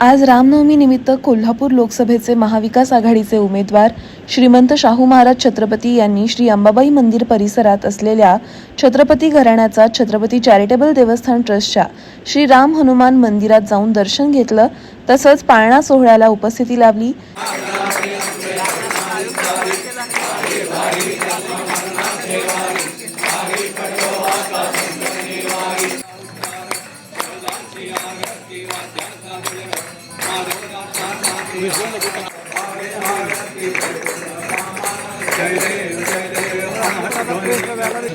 आज रामनवमी निमित्त कोल्हापूर लोकसभेचे महाविकास आघाडीचे उमेदवार श्रीमंत शाहू महाराज छत्रपती यांनी श्री अंबाबाई मंदिर परिसरात असलेल्या छत्रपती घराण्याचा छत्रपती चॅरिटेबल देवस्थान ट्रस्टच्या श्री राम हनुमान मंदिरात जाऊन दर्शन घेतलं. तसंच पाळणा सोहळ्याला उपस्थिती लावली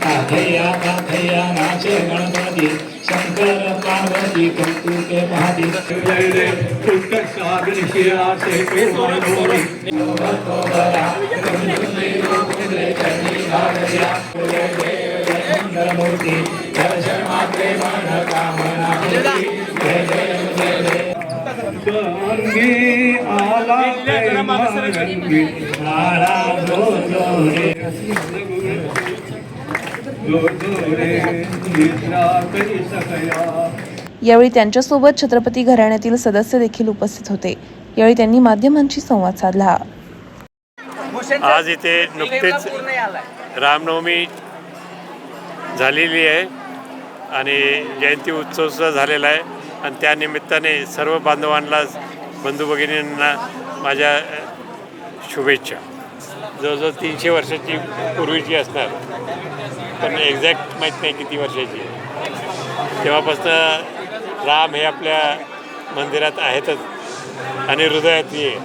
काथया काथया नाचे गणपती शंकर पार्वती कौतुके पाहती जय जय पुष्कर सागर शिरासे पेमानोरी मूर्ती दर्शन मात्रे मन जय रंगी आला रंगी माळा जो जो रे रे जय करी सकया यावेळी त्यांच्यासोबत छत्रपती घराण्यातील सदस्य देखील उपस्थित होते. यावेळी त्यांनी माध्यमांशी संवाद साधला. आज इथे नुकतेच रामनवमी झालेली आहे आणि जयंती उत्सव सुद्धा झालेला आहे. आणि त्या निमित्ताने सर्व बांधवांना बंधू भगिनींना माझ्या शुभेच्छा. जवळजवळ तीनशे वर्षाची पूर्वीची असणार पण एक्झॅक्ट माहीत नाही किती वर्षाची. तेव्हापासनं तेव्हापासून राम हे आपल्या मंदिरात आहेतच आणि हृदयातही आहे